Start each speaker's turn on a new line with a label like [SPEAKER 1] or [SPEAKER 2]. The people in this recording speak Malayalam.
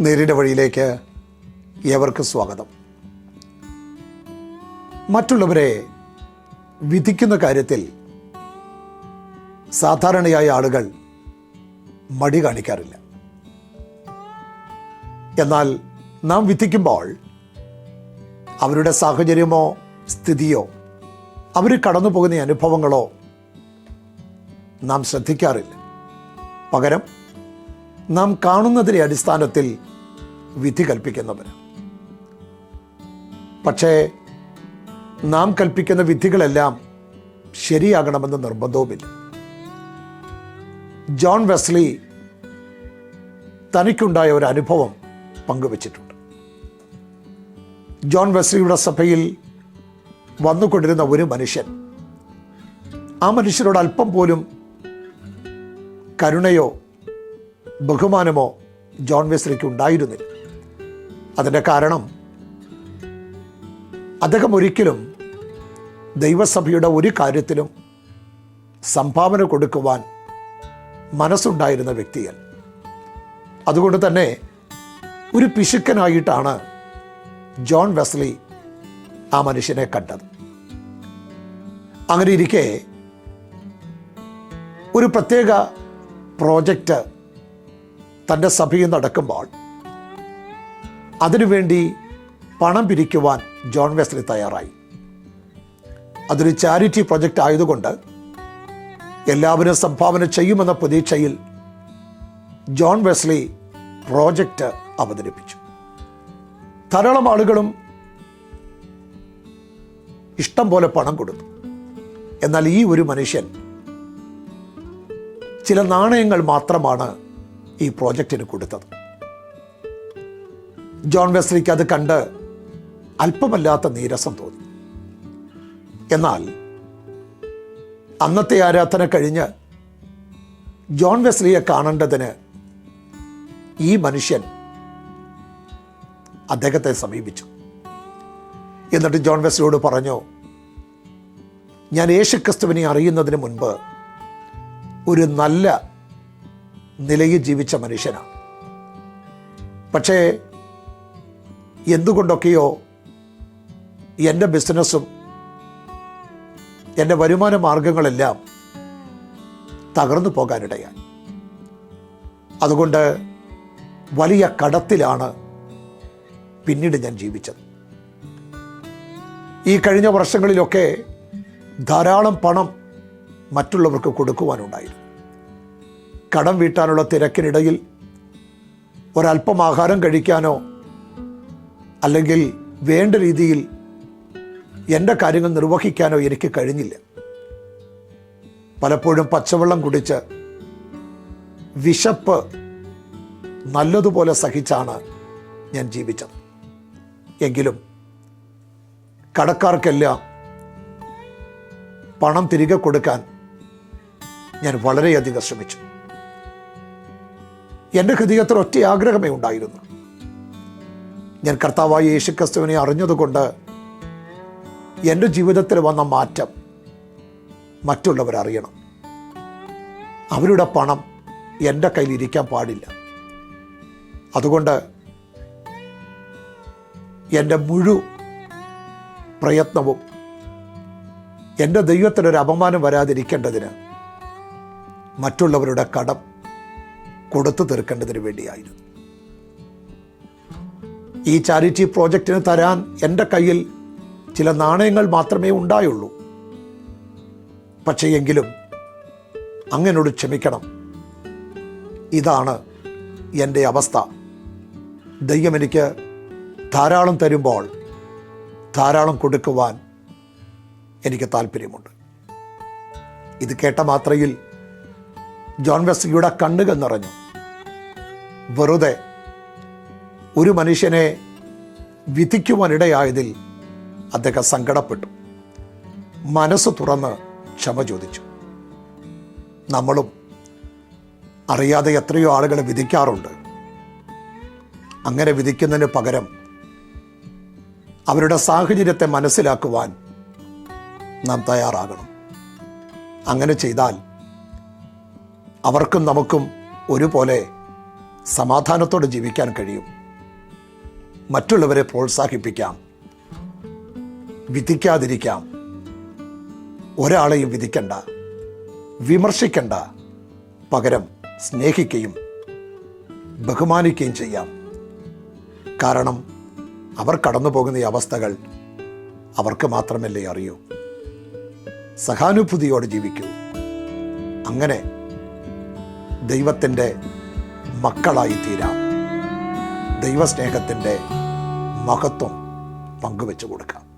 [SPEAKER 1] നേരിന്റെ വഴിയിലേക്ക് ഏവർക്കും സ്വാഗതം. മറ്റുള്ളവരെ വിധിക്കുന്ന കാര്യത്തിൽ സാധാരണയായ ആളുകൾ മടി കാണിക്കാറില്ല. എന്നാൽ നാം വിധിക്കുമ്പോൾ അവരുടെ സാഹചര്യമോ സ്ഥിതിയോ അവർ കടന്നു പോകുന്ന അനുഭവങ്ങളോ നാം ശ്രദ്ധിക്കാറില്ല. പകരം നാം കാണുന്നതിന്റെ അടിസ്ഥാനത്തിൽ വിധി കൽപ്പിക്കുന്നവർ. പക്ഷേ നാം കൽപ്പിക്കുന്ന വിധികളെല്ലാം ശരിയാകണമെന്ന് നിർബന്ധവുമില്ല. ജോൺ വെസ്ലി തനിക്കുണ്ടായ ഒരു അനുഭവം പങ്കുവച്ചിട്ടുണ്ട്. ജോൺ വെസ്ലിയുടെ സഭയിൽ വന്നുകൊണ്ടിരുന്ന ഒരു മനുഷ്യൻ ആ മനുഷ്യരോട് അല്പം പോലും കരുണയോ ബഹുമാനമോ ജോൺ വെസ്ലിക്ക് ഉണ്ടായിരുന്നില്ല. അതിന്റെ കാരണം അദ്ദേഹം ഒരിക്കലും ദൈവസഭയുടെ ഒരു കാര്യത്തിലും സംഭാവന കൊടുക്കുവാൻ മനസ്സുണ്ടായിരുന്ന വ്യക്തിയല്ല. അതുകൊണ്ട് തന്നെ ഒരു പിശുക്കനായിട്ടാണ് ജോൺ വെസ്ലി ആ മനുഷ്യനെ കണ്ടത്. അങ്ങനെ ഇരിക്കെ ഒരു പ്രത്യേക പ്രോജക്റ്റ് തന്റെ സഭയിൽ നടക്കുമ്പോൾ അതിനുവേണ്ടി പണം പിരിക്കുവാൻ ജോൺ വെസ്ലി തയ്യാറായി. അതൊരു ചാരിറ്റി പ്രൊജക്റ്റ് ആയതുകൊണ്ട് എല്ലാവരും സംഭാവന ചെയ്യുമെന്ന പ്രതീക്ഷയിൽ ജോൺ വെസ്ലി പ്രോജക്റ്റ് അവതരിപ്പിച്ചു. ധാരാളം ആളുകളും ഇഷ്ടം പോലെ പണം കൊടുത്തു. എന്നാൽ ഈ ഒരു മനുഷ്യൻ ചില നാണയങ്ങൾ മാത്രമാണ് ഈ പ്രോജക്റ്റിന് കൊടുത്തത്. ജോൺ വെസ്ലിക്ക് അത് കണ്ട് അല്പമല്ലാത്ത നീരസം തോന്നി. എന്നാൽ അന്നത്തെ ആരാധന കഴിഞ്ഞ് ജോൺ വെസ്ലിയെ കാണേണ്ടതിന് ഈ മനുഷ്യൻ അദ്ദേഹത്തെ സമീപിച്ചു. എന്നിട്ട് ജോൺ വെസ്ലിയോട് പറഞ്ഞു ഞാൻ യേശുക്രിസ്തുവിനെ അറിയുന്നതിന് മുൻപ് ഒരു നല്ല നിലയിൽ ജീവിച്ച മനുഷ്യനാണ് പക്ഷേ എന്തുകൊണ്ടൊക്കെയോ എന്റെ ബിസിനസ്സും എന്റെ വരുമാന മാർഗങ്ങളെല്ലാം തകർന്നു പോകാനിടയായി. അതുകൊണ്ട് വലിയ കടത്തിലാണ് പിന്നീട് ഞാൻ ജീവിച്ചത്. ഈ കഴിഞ്ഞ വർഷങ്ങളിലൊക്കെ ധാരാളം പണം മറ്റുള്ളവർക്ക് കൊടുക്കുവാനുണ്ടായിരുന്നു. കടം വീട്ടാനുള്ള തിരക്കിനിടയിൽ ഒരല്പം ആഹാരം കഴിക്കാനോ അല്ലെങ്കിൽ വേണ്ട രീതിയിൽ എന്റെ കാര്യങ്ങൾ നിർവഹിക്കാനോ എനിക്ക് കഴിഞ്ഞില്ല. പലപ്പോഴും പച്ചവെള്ളം കുടിച്ച് വിശപ്പ് നല്ലതുപോലെ സഹിച്ചാണ് ഞാൻ ജീവിച്ചത്. എങ്കിലും കടക്കാർക്കെല്ലാം പണം തിരികെ കൊടുക്കാൻ ഞാൻ വളരെയധികം ശ്രമിച്ചു. എന്റെ ഹൃദയത്തിൽ ഒറ്റ ആഗ്രഹമേ ഉണ്ടായിരുന്നു. ഞാൻ കർത്താവായ യേശുക്രിസ്തുവിനെ അറിഞ്ഞതുകൊണ്ട് എന്റെ ജീവിതത്തിൽ വന്ന മാറ്റം മറ്റുള്ളവർ അറിയണം. അവരുടെ പണം എന്റെ കയ്യിലിരിക്കാൻ പാടില്ല. അതുകൊണ്ട് എന്റെ മുഴു പ്രയത്നവും എന്റെ ദൈവത്തിനൊരു അപമാനം വരാതിരിക്കേണ്ടതിന് മറ്റുള്ളവരുടെ കടം കൊടുത്തു തീർക്കേണ്ടതിന് വേണ്ടിയായിരുന്നു. ഈ ചാരിറ്റി പ്രോജക്റ്റിന് തരാൻ എന്റെ കയ്യിൽ ചില നാണയങ്ങൾ മാത്രമേ ഉണ്ടായുള്ളൂ. പക്ഷേ എങ്കിലും അങ്ങനോട് ക്ഷമിക്കണം. ഇതാണ് എന്റെ അവസ്ഥ. ദൈവം എനിക്ക് ധാരാളം തരുമ്പോൾ ധാരാളം കൊടുക്കുവാൻ എനിക്ക് താല്പര്യമുണ്ട് ഇത് കേട്ട മാത്രയിൽ ജോൺ വെസ്ലിയുടെ കണ്ണുകൾ നിറഞ്ഞു. വെറുതെ ഒരു മനുഷ്യനെ വിധിക്കുവാനിടയായതിൽ അദ്ദേഹം സങ്കടപ്പെട്ടു. മനസ്സ് തുറന്ന് ക്ഷമ ചോദിച്ചു. നമ്മളും അറിയാതെ എത്രയോ ആളുകളെ വിധിക്കാറുണ്ട്. അങ്ങനെ വിധിക്കുന്നതിന് പകരം അവരുടെ സാഹചര്യത്തെ മനസ്സിലാക്കുവാൻ നാം തയ്യാറാകണം. അങ്ങനെ ചെയ്താൽ അവർക്കും നമുക്കും ഒരുപോലെ സമാധാനത്തോടെ ജീവിക്കാൻ കഴിയും. മറ്റുള്ളവരെ പ്രോത്സാഹിപ്പിക്കാം. വിധിക്കാതിരിക്കാം. ഒരാളെയും വിധിക്കണ്ട. വിമർശിക്കണ്ട. പകരം സ്നേഹിക്കുകയും ബഹുമാനിക്കുകയും ചെയ്യാം. കാരണം അവർ കടന്നു പോകുന്ന ഈ അവസ്ഥകൾ അവർക്ക് മാത്രമല്ലേ അറിയൂ. സഹാനുഭൂതിയോടെ ജീവിക്കൂ. അങ്ങനെ ദൈവത്തിന്റെ മക്കളായി തീരാം ദൈവസ്നേഹത്തിന്റെ മഹത്വം പങ്കുവെച്ചു കൊടുക്കാം.